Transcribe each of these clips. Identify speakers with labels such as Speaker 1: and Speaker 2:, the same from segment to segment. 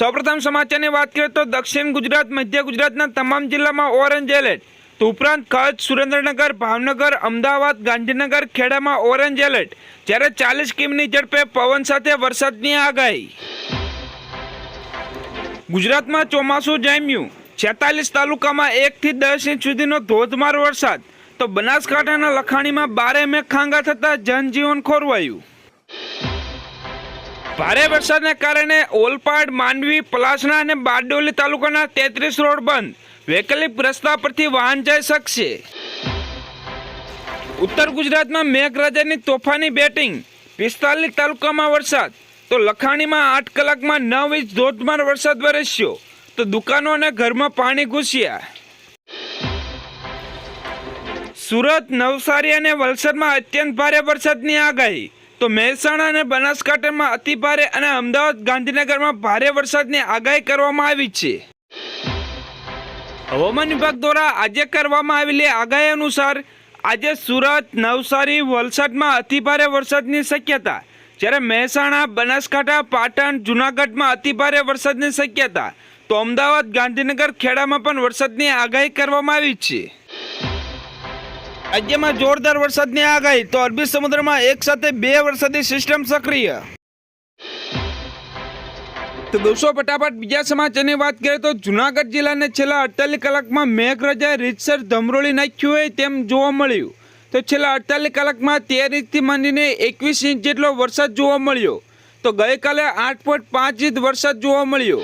Speaker 1: સૌપ્રથમ સમાચારની વાત કરીએ તો દક્ષિણ ગુજરાત, મધ્ય ગુજરાતના તમામ જિલ્લામાં ઓરેન્જ એલર્ટ. તો ઉપરાંત કચ્છ, સુરેન્દ્રનગર, ભાવનગર, અમદાવાદ, ગાંધીનગર ખેડામાં ઓરેન્જ એલર્ટ. જ્યારે ચાલીસ કિમીની ઝડપે પવન સાથે વરસાદની આગાહી. ગુજરાતમાં ચોમાસું જામ્યું. છેતાલીસ તાલુકામાં એકથી દસ ઇંચ સુધીનો ધોધમાર વરસાદ. તો બનાસકાંઠાના લખાણીમાં બારે મેઘ ખાંગા થતાં જનજીવન ખોરવાયું. ભારે વરસાદને કારણે ઓલપાડ, માંડવી, પલાસણા અને બારડોલી તાલુકાના તેત્રીસ રોડ બંધ. વૈકલ્પિક રસ્તા પરથી વાહન જઈ શકશે. ઉત્તર ગુજરાતમાં મેઘરાજાની તોફાની બેટિંગ. પિસ્તાલીસ તાલુકામાં વરસાદ. તો લખાણીમાં આઠ કલાકમાં નવ ઇંચ ધોધમાર વરસાદ વરસ્યો. તો દુકાનો અને ઘરમાં પાણી ઘૂસ્યા. સુરત, નવસારી અને વલસાડમાં અત્યંત ભારે વરસાદની આગાહી. તો મહેસાણા અને બનાસકાંઠામાં અતિ ભારે અને અમદાવાદ ગાંધીનગરમાં ભારે વરસાદની આગાહી કરવામાં આવી છે. હવામાન વિભાગ દ્વારા આજે કરવામાં આવેલી આગાહી અનુસાર આજે સુરત, નવસારી, વલસાડમાં અતિ ભારે વરસાદની શક્યતા. જ્યારે મહેસાણા, બનાસકાંઠા, પાટણ, જુનાગઢમાં અતિ ભારે વરસાદની શક્યતા. તો અમદાવાદ, ગાંધીનગર ખેડામાં પણ વરસાદની આગાહી કરવામાં આવી છે. રાજ્યમાં જોરદાર વરસાદની આગાહી, તો અરબી સમુદ્રમાં એક સાથે બે વરસાદી સિસ્ટમ સક્રિય. તો દોસ્તો, ફટાફટ બીજા સમાચારની વાત કરીએ તો જુનાગઢ જિલ્લાને છેલ્લા અડતાલીસ કલાકમાં મેઘરાજાએ રીતસર ધમરોળી નાખ્યું હોય તેમ જોવા મળ્યું. તો છેલ્લા અડતાલીસ કલાકમાં તેર ઇંચથી માંડીને એકવીસ ઇંચ જેટલો વરસાદ જોવા મળ્યો. તો ગઈકાલે આઠ પોઈન્ટ પાંચ ઇંચ વરસાદ જોવા મળ્યો.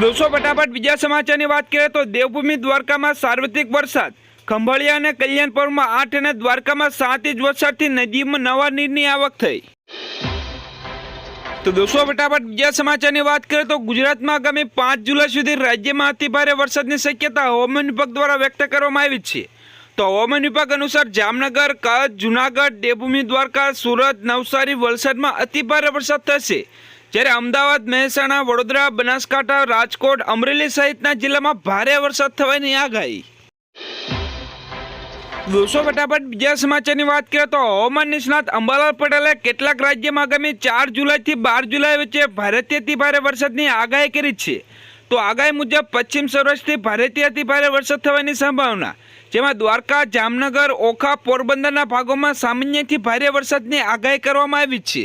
Speaker 1: દોસ્તો, ફટાફટ બીજા સમાચારની વાત કરીએ તો દેવભૂમિ દ્વારકામાં સાર્વત્રિક વરસાદ. ખંભાળિયા અને કલ્યાણપુરમાં આઠ અને દ્વારકામાં સાત ઇંચ વરસાદથી નદીમાં નવા નીરની આવક થઈ. તો દોસ્તો, ફટાફટ બીજા સમાચારની વાત કરીએ તો ગુજરાતમાં આગામી પાંચ જુલાઈ સુધી રાજ્યમાં અતિભારે વરસાદની શક્યતા હવામાન વિભાગ દ્વારા વ્યક્ત કરવામાં આવી છે. તો હવામાન વિભાગ અનુસાર જામનગર, કચ્છ, જુનાગઢ, દેવભૂમિ, દ્વારકા, સુરત, નવસારી વલસાડમાં અતિભારે વરસાદ થશે. જ્યારે અમદાવાદ, મહેસાણા, વડોદરા, બનાસકાંઠા, રાજકોટ, અમરેલી સહિતના જિલ્લામાં ભારે વરસાદ થવાની આગાહી. દોસ્તો ફટાફટ બીજા સમાચારની વાત કરીએ તો હવામાન નિષ્ણાત અંબાલાલ પટેલે કેટલાક રાજ્યમાં આગામી ચાર જુલાઈથી બાર જુલાઈ વચ્ચે ભારતીય અતિ ભારે વરસાદની આગાહી કરી છે. તો આગાહી મુજબ પશ્ચિમ સૌરાષ્ટ્રથી ભારતીય અતિ ભારે વરસાદ થવાની સંભાવના. જેમાં દ્વારકા, જામનગર, ઓખા, પોરબંદરના ભાગોમાં સામાન્યથી ભારે વરસાદની આગાહી કરવામાં આવી છે.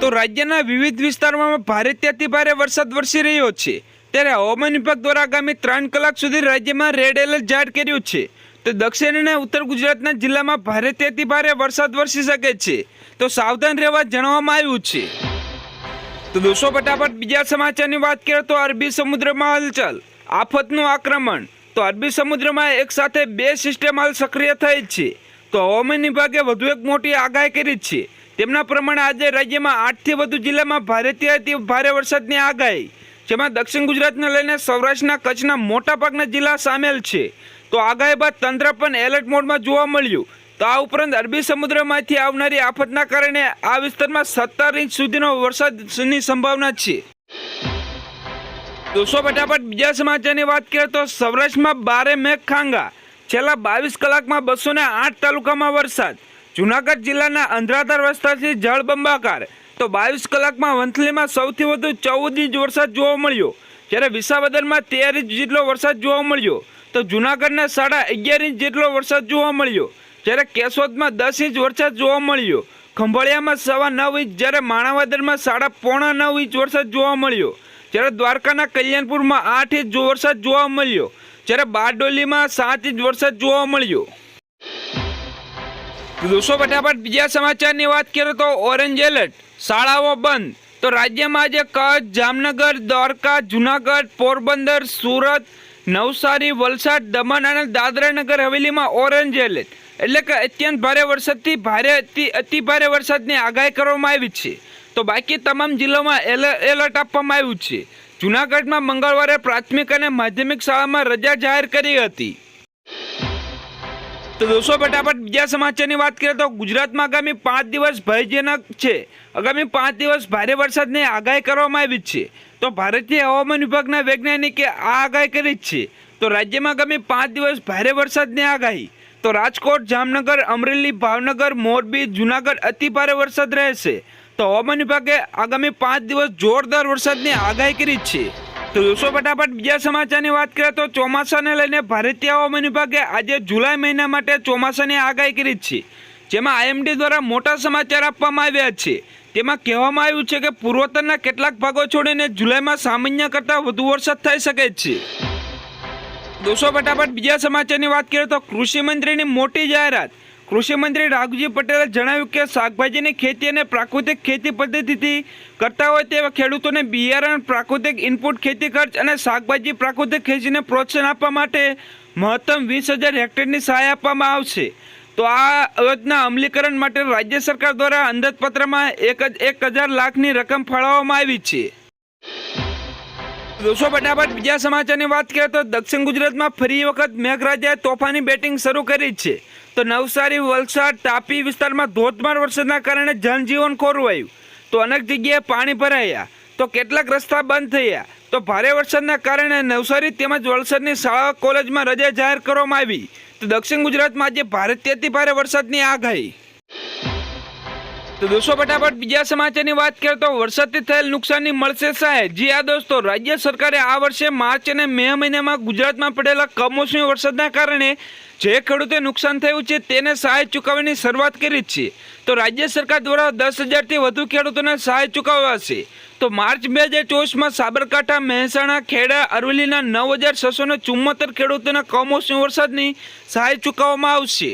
Speaker 1: તો રાજ્યના વિવિધ વિસ્તારોમાં ભારતીય અતિ ભારે વરસાદ વરસી રહ્યો છે. ત્યારે હવામાન વિભાગ દ્વારા આગામી ત્રણ કલાક સુધી રાજ્યમાં રેડ એલર્ટ જાહેર કર્યું છે. તો દક્ષિણ અને ઉત્તર ગુજરાતના જિલ્લામાં ભારે તેથી ભારે વરસાદ વરસી શકે છે. તો સાવધાન રહેવા જણાવવામાં આવ્યું છે. તો દોસ્તો, ફટાફટ બીજા સમાચારની વાત કરીએ તો અરબી સમુદ્રમાં હલચલ, આફતનું આક્રમણ. તો અરબી સમુદ્રમાં એક સાથે બે સિસ્ટમ હાલ સક્રિય થઈ છે. તો હવામાન વિભાગે વધુ એક મોટી આગાહી કરી છે. તેમના પ્રમાણે આજે રાજ્યમાં આઠથી વધુ જિલ્લામાં ભારેથી અતિ ભારે વરસાદની આગાહી. જેમાં દક્ષિણ ગુજરાતને લઈને સૌરાષ્ટ્રના કચ્છના મોટાભાગના જિલ્લા સામેલ છે. તો આગાહી બાદ તંત્ર પણ એલર્ટ મોડમાં જોવા મળ્યું. તો આ ઉપરાંત અરબી સમુદ્રમાંથી આવનારી આફતના કારણે આ વિસ્તારમાં સત્તર ઇંચ સુધીનો વરસાદની સંભાવના છે. દોસ્તો ફટાફટ બીજા સમાચારની વાત કરીએ તો સૌરાષ્ટ્રમાં બારે મેઘ ખાંગા. છેલ્લા બાવીસ કલાકમાં બસો ને આઠ તાલુકામાં વરસાદ. જુનાગઢ જિલ્લાના અંધરાધાર વિસ્તારથી જળબંબાકાર. તો બાવીસ કલાકમાં વંથલીમાં સૌથી વધુ ચૌદ ઇંચ વરસાદ જોવા મળ્યો. જ્યારે વિસાવદરમાં તેર ઇંચ જેટલો વરસાદ જોવા મળ્યો. તો જુનાગઢના સાડા અગિયાર ઇંચ જેટલો વરસાદ જોવા મળ્યો. જ્યારે કેશોદમાં દસ ઇંચ વરસાદ જોવા મળ્યો. ખંભાળિયામાં સવા નવ ઇંચ, જ્યારે માણાવદરમાં સાડા પોણા નવ ઇંચ વરસાદ જોવા મળ્યો. જ્યારે દ્વારકાના કલ્યાણપુરમાં આઠ ઇંચ વરસાદ જોવા મળ્યો. જ્યારે બારડોલીમાં સાત ઇંચ વરસાદ જોવા મળ્યો. દોસ્તો ફટાફટ બીજા સમાચારની વાત કરીએ તો ઓરેન્જ એલર્ટ. શાળાઓ બંધ. તો રાજ્યમાં આજે કચ્છ, જામનગર, દ્વારકા, જુનાગઢ, પોરબંદર, સુરત, નવસારી, વલસાડ, દમણ અને દાદરા નગર હવેલીમાં ઓરેન્જ એલર્ટ. એટલે કે અત્યંત ભારે વરસાદથી ભારે અતિ અતિ ભારે વરસાદની આગાહી કરવામાં આવી છે. તો બાકી તમામ જિલ્લામાં એલ- એલર્ટ આપવામાં આવ્યું છે. જુનાગઢમાં મંગળવારે પ્રાથમિક અને માધ્યમિક શાળામાં રજા જાહેર કરી હતી. તો દોસ્તો, ફટાફટ બીજા સમાચારની વાત કરીએ તો ગુજરાતમાં આગામી પાંચ દિવસ ભયજનક છે. આગામી પાંચ દિવસ ભારે વરસાદની આગાહી કરવામાં આવી છે. તો ભારતીય હવામાન વિભાગના વૈજ્ઞાનિકે આ આગાહી કરી છે. તો રાજ્યમાં આગામી પાંચ દિવસ ભારે વરસાદની આગાહી. તો રાજકોટ, જામનગર, અમરેલી, ભાવનગર, મોરબી, જુનાગઢ અતિ ભારે વરસાદ રહેશે. તો હવામાન વિભાગે આગામી પાંચ દિવસ જોરદાર વરસાદની આગાહી કરી છે. તો દોસ્તો, ફટાફટ બીજા સમાચારની વાત કરીએ તો ચોમાસાને લઈને ભારતીય હવામાન વિભાગે આજે જુલાઈ મહિના માટે ચોમાસાની આગાહી કરી છે. જેમાં આઈએમડી દ્વારા મોટા સમાચાર આપવામાં આવ્યા છે. તેમાં કહેવામાં આવ્યું છે કે પૂર્વોત્તરના કેટલાક ભાગો છોડીને જુલાઈમાં સામાન્ય કરતાં વધુ વરસાદ થઈ શકે છે. દોસ્તો, ફટાફટ બીજા સમાચારની વાત કરીએ તો કૃષિ મંત્રીની મોટી જાહેરાત. કૃષિ મંત્રી રાઘુજી પટેલે જણાવ્યું કે શાકભાજીની ખેતી અને પ્રાકૃતિક ખેતી પદ્ધતિથી કરતા હોય તેવા ખેડૂતોને બિયારણ, પ્રાકૃતિક ઇનપુટ ખેતી ખર્ચ અને શાકભાજી પ્રાકૃતિક ખેતીને પ્રોત્સાહન આપવા માટે મહત્તમ વીસ હજાર હેક્ટરની સહાય આપવામાં આવશે. તો આ યોજના અમલીકરણ માટે રાજ્ય સરકાર દ્વારા અંદાજપત્રમાં એક જ એક હજાર લાખની રકમ ફાળવવામાં આવી છે. દોસ્તો, ફટાફટ બીજા સમાચારની વાત કરીએ તો દક્ષિણ ગુજરાતમાં ફરી વખત મેઘરાજાએ તોફાની બેટિંગ શરૂ કરી છે. તો નવસારી, વલસાડ, તાપી વિસ્તારમાં ધોધમાર વરસાદના કારણે જનજીવન ખોરવાયું. તો અનેક જગ્યાએ પાણી ભરાયા. તો કેટલાક રસ્તા બંધ થયા. તો ભારે વરસાદના કારણે નવસારી તેમજ વલસાડની શાળા, કોલેજમાં રજા જાહેર કરવામાં આવી. તો દક્ષિણ ગુજરાતમાં આજે અતિ ભારે વરસાદની આગાહી તો દોસ્તો, ફટાફટ બીજા સમાચારની વાત કરીએ તો વરસાદથી થયેલ નુકસાનની મળશે સહાય જી આ દોસ્તો, રાજ્ય સરકારે આ વર્ષે માર્ચ અને મે મહિનામાં ગુજરાતમાં પડેલા કમોસમી વરસાદના કારણે જે ખેડૂતે નુકસાન થયું છે તેને સહાય ચૂકવવાની શરૂઆત કરી છે. તો રાજ્ય સરકાર દ્વારા દસ હજારથી વધુ ખેડૂતોને સહાય ચૂકવાશે તો માર્ચ બે હજાર ચોવીસમાં સાબરકાંઠા, મહેસાણા, ખેડા, અરવલ્લીના નવ હજાર છસો ને ચુમ્મોતેર ખેડૂતોના કમોસમી વરસાદની સહાય ચૂકવવામાં આવશે.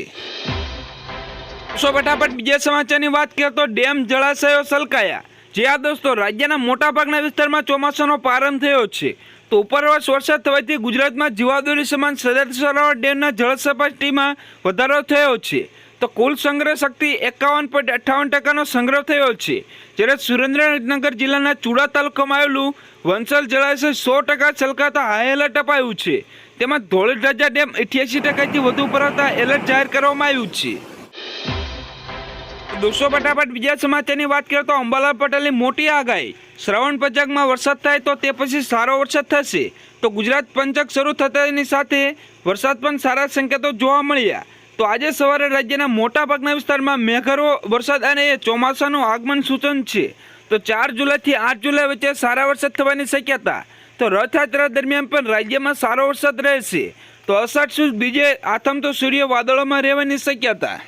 Speaker 1: સો ફટાફટ બીજા સમાચારની વાત કરીએ તો ડેમ જળાશયો સલકાયા. જે આ દોસ્તો રાજ્યના મોટાભાગના વિસ્તારમાં ચોમાસાનો પ્રારંભ થયો છે. તો ઉપરવાસ વરસાદ થવાથી ગુજરાતમાં જીવાદોરી સમાન સરદાર સરોવર ડેમના જળ સપાટીમાં વધારો થયો છે. તો કુલ સંગ્રહ શક્તિ એકાવન પોઈન્ટ અઠ્ઠાવન ટકાનો સંગ્રહ થયો છે. જ્યારે સુરેન્દ્રનગર જિલ્લાના ચુડા તાલુકામાં આવેલું વંસલ જળાશય સો ટકા છલકાતા હાઈ એલર્ટ અપાયું છે. તેમાં ધોળીધજા ડેમ અઠ્યાસી ટકાથી વધુ ભરાતા એલર્ટ જાહેર કરવામાં આવ્યું છે. દોસ્તો, ફટાફટ બીજા સમાચારની વાત કરીએ તો અંબાલાલ પટેલની મોટી આગાહી. શ્રવણ પંચકમાં વરસાદ થાય તો તે પછી સારો વરસાદ થશે. તો ગુજરાત પંચક શરૂ થતાની સાથે વરસાદ પણ સારા સંકેતો જોવા મળ્યા. તો આજે સવારે રાજ્યના મોટાભાગના વિસ્તારમાં મેઘરો, વરસાદ અને ચોમાસાનું આગમન સૂચન છે. તો ચાર જુલાઈથી આઠ જુલાઈ વચ્ચે સારા વરસાદ થવાની શક્યતા. તો રથયાત્રા દરમિયાન પણ રાજ્યમાં સારો વરસાદ રહેશે. તો અષાઢ સુદ બીજે આથમ તો સૂર્ય વાદળોમાં રહેવાની શક્યતા.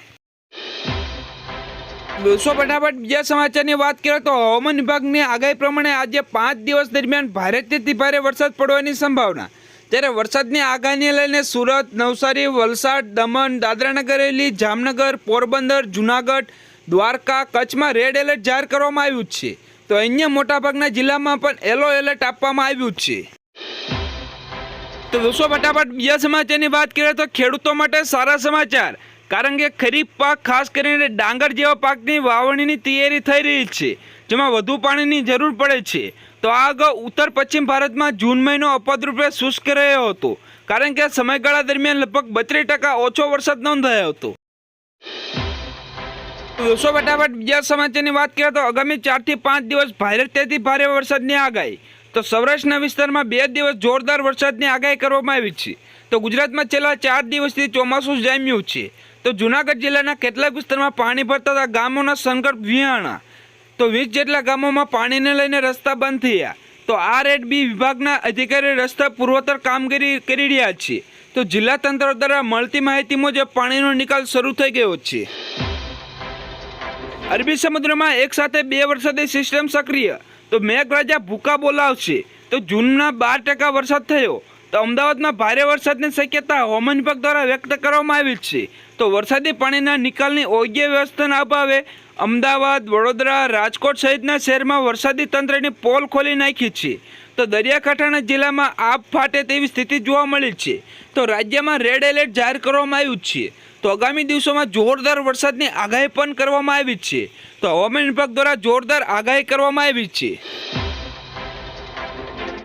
Speaker 1: દોસ્તો ફટાફટ બીજા સમાચારની વાત કરીએ તો હવામાન વિભાગની આગાહી પ્રમાણે આજે પાંચ દિવસ દરમિયાન ભારેથી ભારે વરસાદ પડવાની સંભાવના. ત્યારે વરસાદની આગાહીને લઈને સુરત, નવસારી, વલસાડ, દમણ, દાદરાનગર હવેલી જામનગર, પોરબંદર, જુનાગઢ, દ્વારકા, કચ્છમાં રેડ એલર્ટ જાહેર કરવામાં આવ્યું છે. તો અન્ય મોટાભાગના જિલ્લામાં પણ યલો એલર્ટ આપવામાં આવ્યું છે. તો દોસ્તો, ફટાફટ બીજા સમાચારની વાત કરીએ તો ખેડૂતો માટે સારા સમાચાર. કારણ કે ખરીફ પાક ખાસ કરીને ડાંગર જેવા પાકની વાવણીની તૈયારી થઈ રહી છે, જેમાં વધુ પાણીની જરૂર પડે છે. તો આ અગાઉ ઉત્તર પશ્ચિમ ભારતમાં જૂન મહિનો અપદરૂપે શુષ્ક રહ્યો હતો, કારણ કે સમયગાળા દરમિયાન લગભગ બત્રીસ ટકા ઓછો વરસાદ નોંધાયો હતો. દોસ્તો ફટાફટ બીજા સમાચારની વાત કરીએ તો આગામી ચારથી પાંચ દિવસ ભારેથી ભારે વરસાદની આગાહી. તો સૌરાષ્ટ્રના વિસ્તારમાં બે દિવસ જોરદાર વરસાદની આગાહી કરવામાં આવી છે. તો ગુજરાતમાં છેલ્લા ચાર દિવસથી ચોમાસું જામ્યું છે. તો જુનાગઢ જિલ્લાના કેટલાક વિસ્તારમાં પાણી ભરતા ગામોના સંકટ વિહાણા. તો વીસ જેટલા ગામોમાં પાણીને લઈને રસ્તા બંધ થયા. તો આ રેડ બી વિભાગના અધિકારી રસ્તા પૂર્વોત્તર કામગીરી કરી રહ્યા છે. તો જિલ્લા તંત્ર દ્વારા મળતી માહિતી મુજબ પાણીનો નિકાલ શરૂ થઈ ગયો છે. અરબી સમુદ્રમાં એક સાથે બે વરસાદી સિસ્ટમ સક્રિય. તો મેઘરાજા ભૂકા બોલાવશે. તો જૂનના બાર ટકા વરસાદ થયો. તો અમદાવાદમાં ભારે વરસાદની શક્યતા હવામાન વિભાગ દ્વારા વ્યક્ત કરવામાં આવી છે. તો વરસાદી પાણીના નિકાલની યોગ્ય વ્યવસ્થાના અભાવે અમદાવાદ, વડોદરા, રાજકોટ સહિતના શહેરમાં વરસાદી તંત્રની પોલ ખોલી નાખી છે. તો દરિયાકાંઠાના જિલ્લામાં આપ ફાટે તેવી સ્થિતિ જોવા મળી છે. તો રાજ્યમાં રેડ એલર્ટ જાહેર કરવામાં આવ્યું છે. તો આગામી દિવસોમાં જોરદાર વરસાદની આગાહી પણ કરવામાં આવી છે. તો હવામાન વિભાગ દ્વારા જોરદાર આગાહી કરવામાં આવી છે.